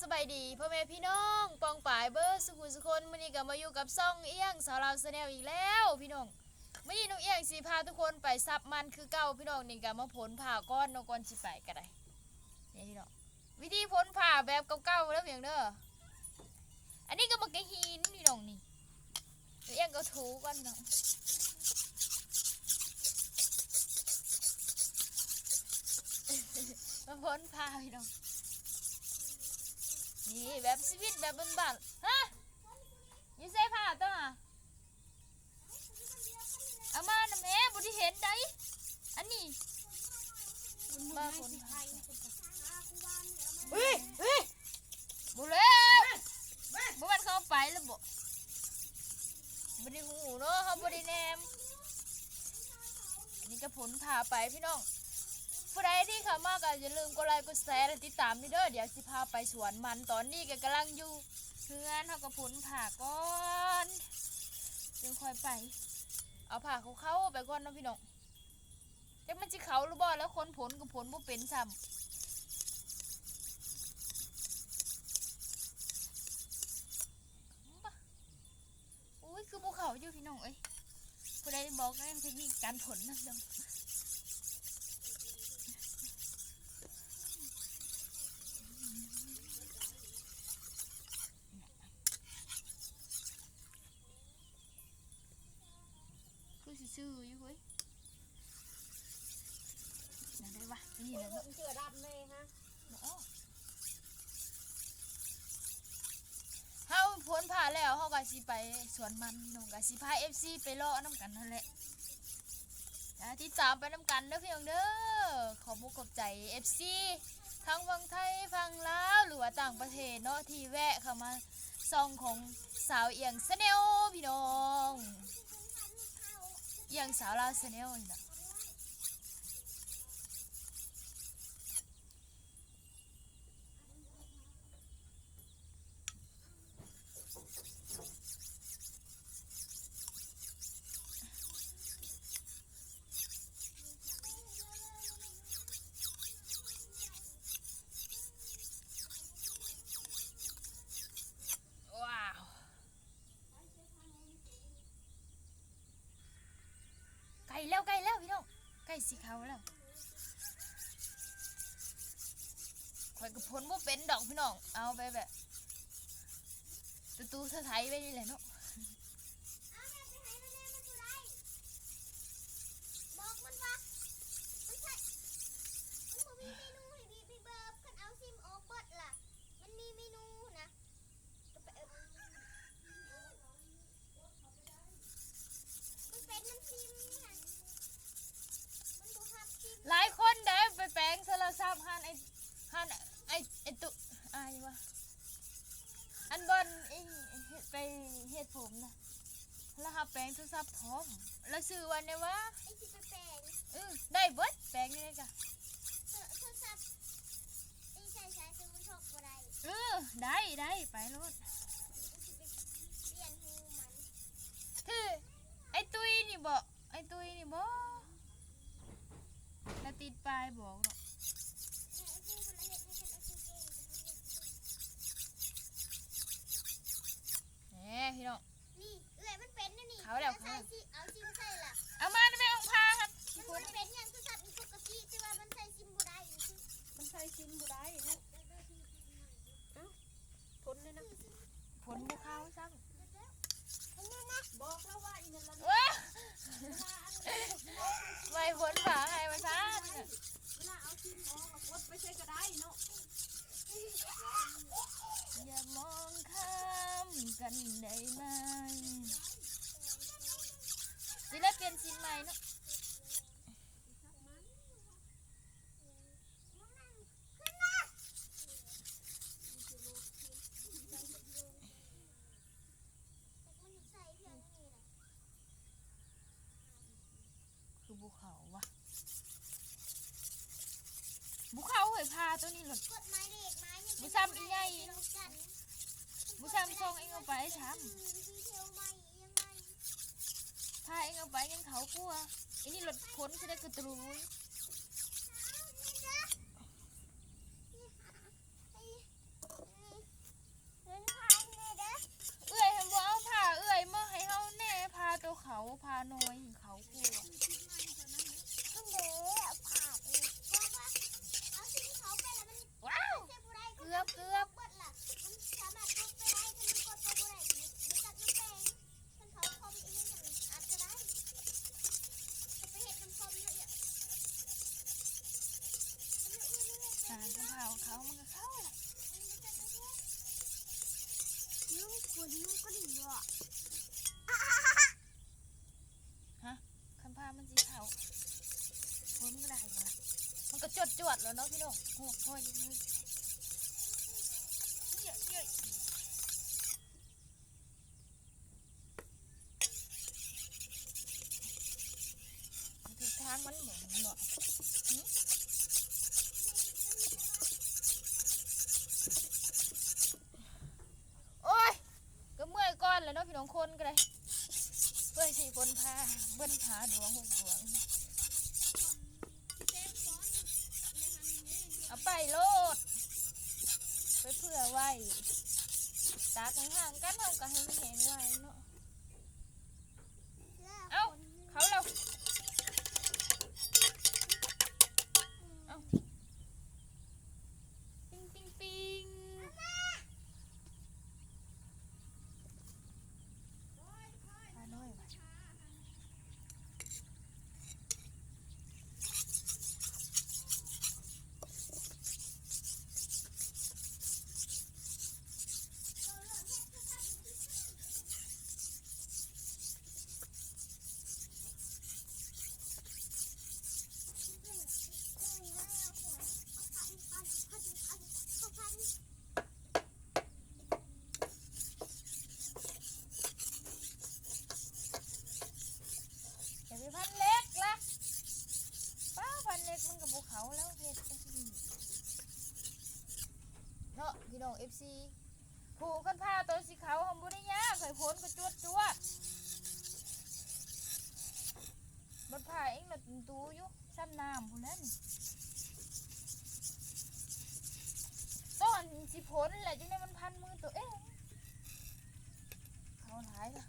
สบายดีพ่อแม่พี่น้องปองป่ายเบอร์สุขุสุคนมื้อนี้ก็มาอยู่กับซ่องเอี้ยงสาวลาวสแนลอีกแล้วพี่น้องมื้อนี้น้องเอี้ยงสิพาทุกคนไปซับมันคือเก่าพี่น้องนี่ก็มาผลผ่าก้อนนองก่อนสิไปก็ได้นี่พี่น้องวิธีผลผ่าแบบเก่าๆแล้วเพียงเด้ออันนี้ก็มากระหินพี่น้องนี่นเอี้ยงก็ถูก่อนน้องมาผลผ่าพี่น้อง นี่แบบชีวิตแบบบ้านๆฮะอยี่ใส่ผ้าตัวน่ะเอามาน่ะแม่บุที่เห็นได้อันนี้มาคนเฮ้ยเฮ้ยบุเลยบุมันเข้าไปแล้วบ่บุได้หูเนาะเขาบุได้แนมอันนี้จะผลพาไปพี่น้อง ผู้ใดที่เข้ามาก็อย่าลืมกดไลค์กดแชร์และติดตามนี่เด้อเดี๋ยวสิพาไปสวนมันตอนนี้ก็กำลังอยู่เพื่อนเขาก็ผลผ่าก่อนจึงค่อยไป เอาผ่าเขาเข้าไปก่อนเนาะพี่น้องแต่มันจะเขาหรือบ่แล้วคนผลกับผลบ่เป็นซ้ำอุ้ยคือภูเขาอยู่พี่น้องเอ้ยผู้ใดบอกนั่นเทคนิคการผลนะพี่น้อง คือสิซื้ออยู่เว้ยนั่นได้ปะนี่แหละเนาะ เสือดำเลยฮะ บ่ออกเฮาพ้นผ่าแล้วเฮาก็สิไปสว น้องก็สิพา FC ไปเลาะน้ำกันนั่นแหละอย่าที่สามไปน้ำกันเด้อพี่น้องเด้อขอมุกขอบใจเอฟซีทั้งฟังไทยฟังลาวหรือว่าต่างประเทศเนาะที่แวะเข้ามาซองของสาวเอียงสเนลพี่น้อง เอียงสาวลาวชาแนลนี่นะ แล้วไก่แล้วพี่น้องไก่สีขาวแล้วข่อยกับพ้นว่าเป็นดอกพี่น้องเอาไปแบบ ตูตูเธอไทยไปนี่แหละเนาะ บอกมันว่ามันใช่มันบ่มีเมนูให้พี่พี่เบิร์บคันเอาซิมออกเบิดล่ะ มันมีเมนูนะก็ไปเอิ้นมันเป็นน้ำซิมนะมันบ่ฮับซิม หลายคนได้ไปแปลงโทรศัพท์หันไอหันไอไอตุอายงวะอันบนไอเฮ็ดไปเฮ็ดผมนะ แล้วหับแปลงโทรศัพท์พร้อมแล้วซื้อวันเนี่ยว่าไอ้สิไปแปลงเออได้เบิดแปลงนี่เลยจ้ะโทรโทรศัพท์ไอ้ใช้ใช้ซื้อมันถกบ่ได้เออได้ได้ไปรถมันสิไปเปลี่ยนหูมันคือไอตุยนี่บอกไอตุยนี่บอกแล้วติดปลายบอกหรอกเนี่ยไอ้หูมันละเฮ็ดให้ฉันเอาซิมเองแต่เขาเฮ็ดแหมพี่น้องนี่เอ้ยมัน เขาแล้วใส่สิเอาซิมใส่ละเอามาได้ไหมองพาครับมันบ่เป็นอย่างโทรศัพท์มันปกติแต่ว่ามันใส่ซิมบ่ได้นี่คือมันใช้ชิ้นบุได้นะทนเลยนะผลบุเข้าซ้บอกแล้วว่าอีนั่นละำว้าไม่ผลฝาไงมาช้าเวลาเอาชิ้นออกกดไปใช้ก็ได้เนาะอย่ามองข้ามกันได้ไหม สิได้เปลี่ยนชิ้นใหม่เนาะ Sila katuluy. ฮะคันผ้ามันสีขาวโอ้ยมันก็ได้เลยมันก็จวดจวดแล้วเนาะพี่น้องโอ้ยโอ้ วงหกดวง เอาไปโลด ไปเพื่อไว้ ตาห่างๆกันเอาก็ให้มันแห้งไว้เนาะ เอ้า เขาเราปิงปิงปิงปลาน้อยว่ะ อย่าไปพันเล็กละป้าพันเล็กมันกับภูเขาแล้วเพชรเเอฟซีผูกกันผ้าตัวสีขาวหอมบุริยาข่พ้นก็จวดจวดบนผ้าเองน่ะตูอยู่ซ้ำน้ำพูนนั่นตอนสิพ้นแหละจังได้มันพันมือตัวเองเขาหายละ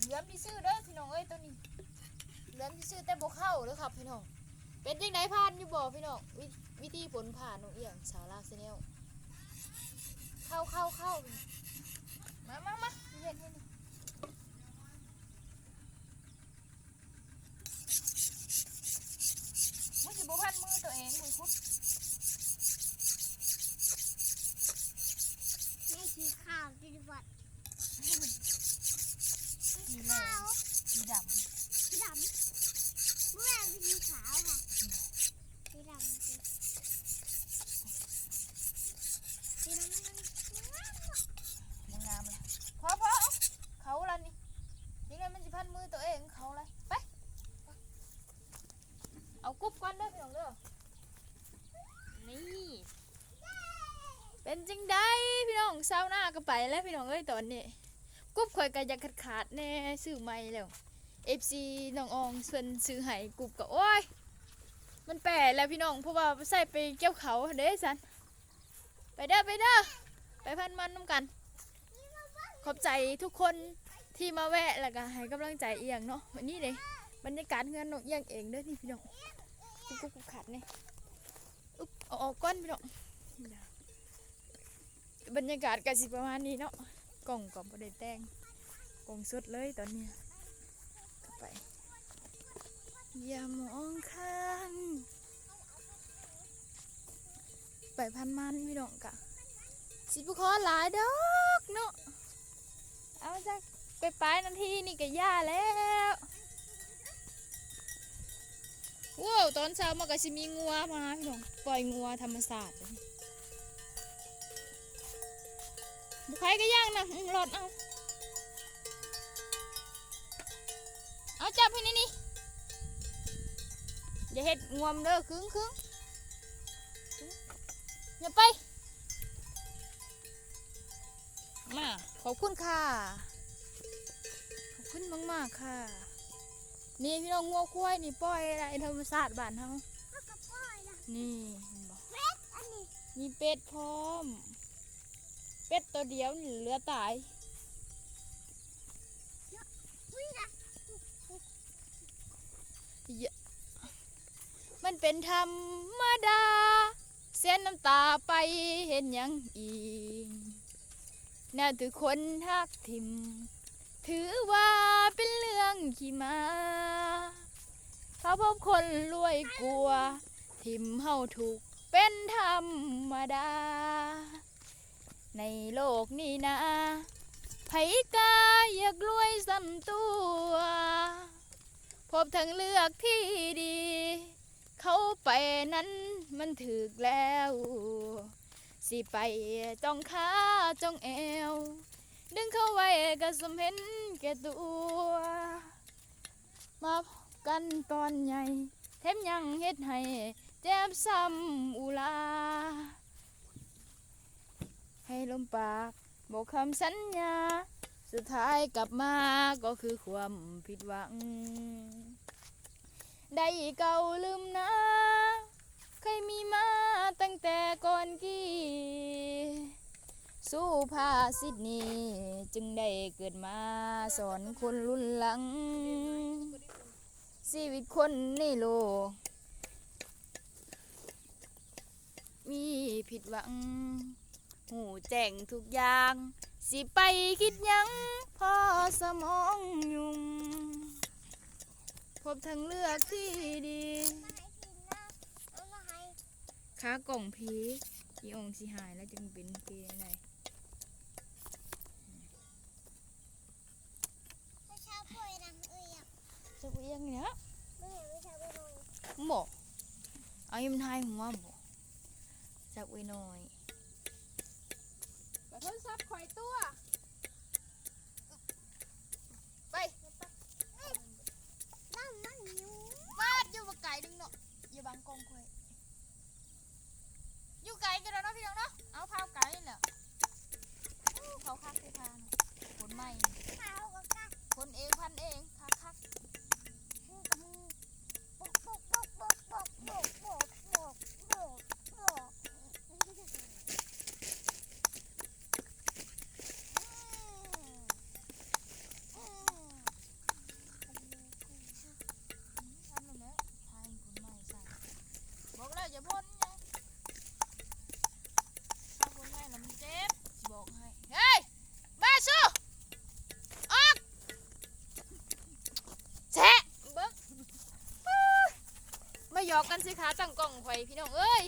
เหลือมที่ซื้อเด้อพี่น้องเอ้ยตัวนี้เหลือมที่ซื้อแต่บ่เข้าเด้อครับพี่น้องเป็นยังไงผ่านอยู่บ่พี่น้อง วิวิธีผลผ่านน้องเอียงสาวลากเซเนลเข้าเข้าเข้ามามามาเย็นเย็นมึงสิบ่พันมือตัวเองมึงคุดไม่สีขาวสีวัดสีสีแดขางวสีดสีดำเมื่อเป็นสีขาวค่ะสีดำสีสีน้ำมันงามอะำมึงงามเลยพอพอเอาเขาละนี่ยังไงมันสิพันมือตัวเองเขาเลยไป เอากุ๊บก่อนเด้อพี่น้องเด้อ นี่ เป็นจังได้ พี่น้องเช้าหน้าก็ไปแล้วพี่น้องเอ้ยตอนนี้กุ๊บข่อยก็อยากขาดขาดแน่ซื้อใหม่แล้ว FC น้องอองส่วนซื้อให้กุ๊บก็โอ้ยมันแปรแล้วพี่น้องเพราะว่าใส่ไปเกี่ยวเขาเด้สันไปเด้อไปเด้อไปพันมันน้ำกัน ขอบใจทุกคนที่มาแวะแล้วก็ให้กำลังใจเอียงเนาะวันนี้เด้บรรยากาศเงินน้องเอียงเองเด้อนี่พี่น้องกุ๊บกุ๊บขาดนี่อุ๊บอออกก้อนพี่น้อง บรรยากาศก็สิประมาณนี้เนาะกล่องก็บ่ได้แต่งกล่องสุดเลยตอนนี้ข้าไป อย่ามองข้างไปพันมันพี่น้องกะสิบุคอหลายดอกเนาะเอาจากไปปลายนาทีนี่ก็ย่าแล้วว้าวตอนเช้ามันก็สิมีงัวมาพี่น้องปล่อยงัวธรรมศาสตร์ บุคคลก็ย่างนะอืมหลอดเอาเอาจับให้นี่นี่อย่าเห็ดงวมเด้อครึ่งครึ่งอย่าไป มาขอบคุณค่ะ ขอบคุณมากๆค่ะ นี่พี่น้องงัวควายนี่ปล่อยอะไรธรรมศาสตร์บ้านเฮาเอากระป๋อยนะนี่เห็นบ่เป็ดอันนี้มีเป็ดพร้อม เป็ดตัวเดียวนี่เหลือตายวิ่งนะมันเป็นธรรมดา เส้นน้ำตาไปเห็นยังอีกน่าถือคนทักทิม ถือว่าเป็นเรื่องขี่มาพระพบคนรวยกลัว ทิมเฮาถูกเป็นธรรมดา ในโลกนี้นะไผกาอยากรวยสำตัว พบทางเลือกที่ดี เขาไปนั้นมันถึกแล้ว สิไปจ้องขาจ้องแอว ดึงเขาไว้ก็สมเห็นแก่ตัว มาพบกันตอนใหญ่ แถมยังเฮ็ดให้เจ็บซ้ำอุลา ให้ลมปากบอกคำสัญญา สุดท้ายกลับมาก็คือความผิดหวัง ได้เก่าลืมนะเคยมีมาตั้งแต่ก่อนกี่ สู้ภาสิทนี้จึงได้เกิดมาสอนคนรุ่นหลัง ชีวิตคนในโลก มีผิดหวัง หูแจ้งทุกอย่าง สิไปคิดหยังพอสมองยุ่งพบทางเลือกที่ดีมาให้กินนะเอามาให้ค้ากล่องพีอีองค์สิหายแล้วจึงเป็นเกย์อะไรถ้าชาวป่วยนะเอ้ยอะจะกูเอียงเนี่ยไม่เห็นไม่ชาวไปนอนมึงบอกเอายิ้มทายหัวบอกจักไว้หน่อย แต่โทรศับข่อยตัวไปน้ำมันอยู่บ้านอยู่บ่ไกลนึงเนาะอยู่บางกองคอยอยู่ไกลกันแล้วเนาะพี่น้องเนาะ อกกันสิคะตั้งกล้องไว้พี่น้องเอ้ย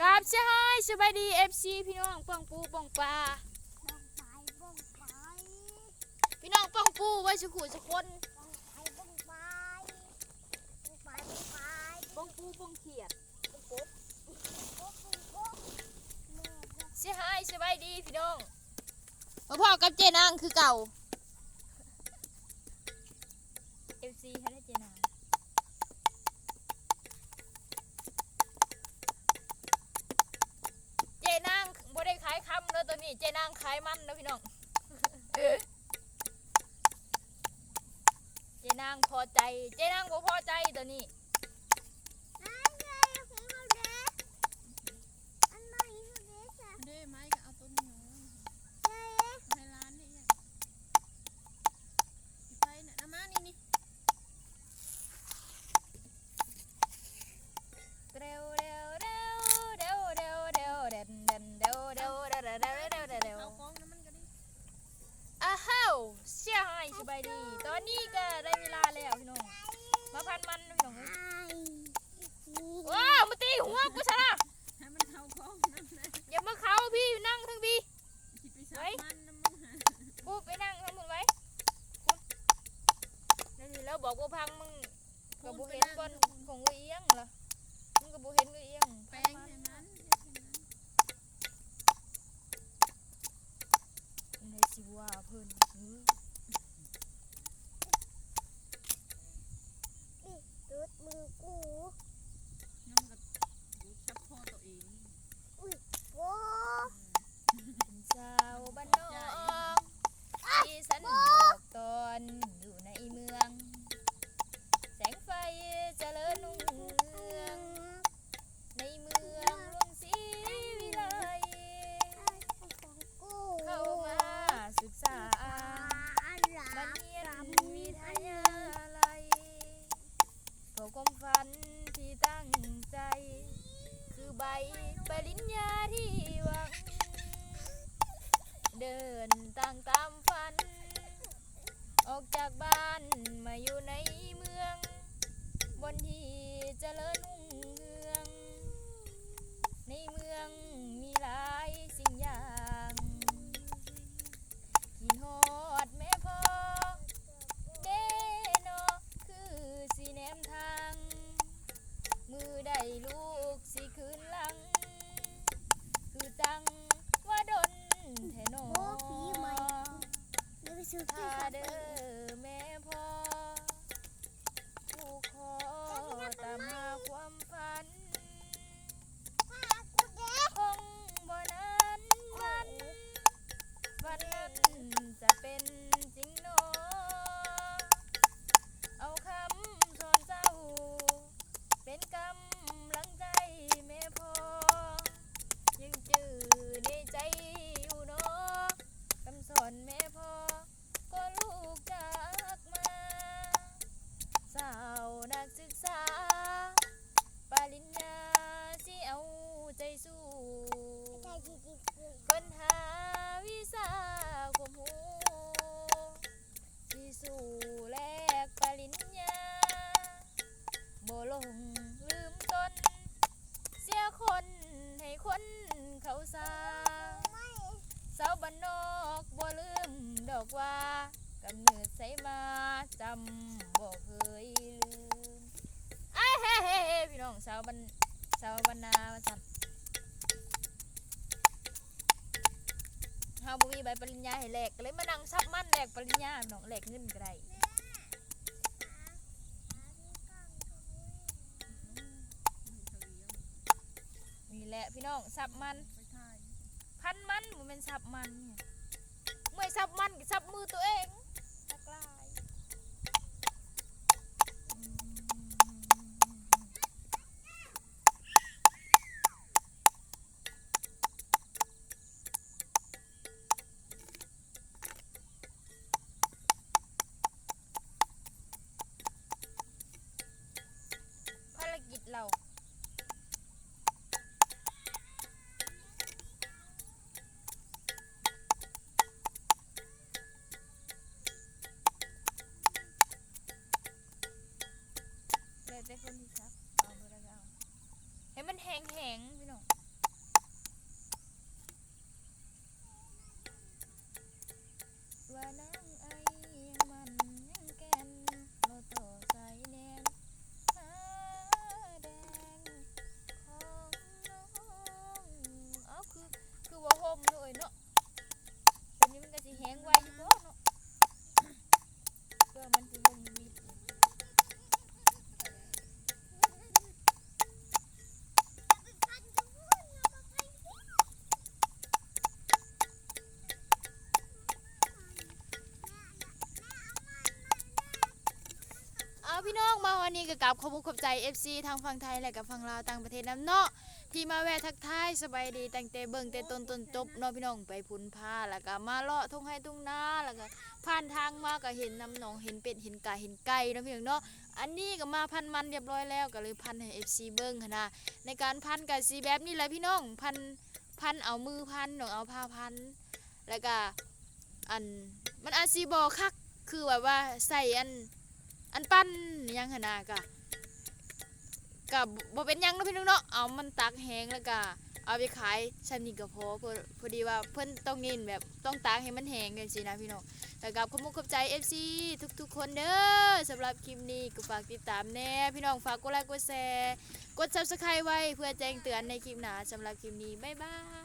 กราบเสียหายสบายดีเอฟซีพี่น้องป้องปูป้องปลาบ้องไปองไปพี่น้องป้องปูไว้สุขุสุคนบ้องไปบ้องไปบ้องไปบ้องไปป้องปูป้องเขียดเสียหายสบายดีพี่น้องพ่อพ่อกับเจนางคือเก่าเอฟ ซีค่ะได้เจนางเจนางบ่ได้ขายคำเลยตัวนี้ เจนางขายมันนะพี่น้อง เจนางพอใจ เจนางบ่พอใจตัวนี้ ดมือกูน้ำกับดูดซับพ่อตัวเองโว้เป็นสาวบ้านนอกที่สันบอกตอนอยู่ในเมือง แสงไฟเจริญรุ่งเรือง ในเมืองรวงศรีวิไล ของกู เข้ามาศึกษา บันเทียนวิทยาลัยเพื่อความ ฝันที่ตั้งใจ คือใบปริญญาที่ ปัญหาวิสาความหูสิสู่แลกปริญญาบลงลืมตน เสียคนให้คนเขาสาสาวบ้านนอกบลืมดอกว่ากำเนิดใสมาจำบเคยลืมไอ้เฮ้เฮ้พี่น้องสาวบ้านสาวบ้านนาว่าสั่น เฮาบ่มีใบปริญญาให้แลกก็เลยมานั่งซับมันแลกปริญญาพี่น้องแลกเงินก็ได้นี่แหละพี่น้องซับมันพันมันมันเป็นซับมันเนี่ยเมื่อยซับมันก็ซับมือตัวเองันนี้ก็กลับขอบคุณขอบใจ FC ทางฝั่งไทยและกับฝั่งลาวต่างประเทศน้ำเนาะที่มาแวะทักทายสบายดีแตั้งแต่เบิ่งแต่ต้นต้นจบเนาะพี่น้องไปพุนผ้าแล้วก็มาเลาะทุ่งไห้ทุ่งนาแล้วก็ผ่านทางมาก็เห็นน้ำหนองเห็นเป็ดเห็นไก่เห็นไก่เนาะพี่น้องเนาะอันนี้ก็มาพันมันเรียบร้อยแล้วก็เลยพันให้ FC เบิ่งหั้นะในการพันกับสีแบบนี้แหละพี่น้องพันพันเอามือพันหนองเอาผ้าพัน แล้วก็อันมันอาซีบอคักคือแบบว่าใส่อัน อันปั้นอิหยังหนากะกับบ่เป็นยังเนาะพี่น้องเนาะเอามันตักแห้งแล้วก็เอาไปขายชั้นนี้ก็พอพอพอดีว่าเพิ่นต้องเน้นแบบต้องตักให้มันแห้งกันสินะพี่น้องแต่กับขอบคุณขอบใจ FC ทุกๆ คนเด้อสำหรับคลิปนี้ก็ฝากติดตามแน่พี่น้องฝากกดไลค์กดแชร์กด Subscribe ไว้เพื่อแจ้งเตือนในคลิปหน้าสำหรับคลิปนี้บ๊ายบาย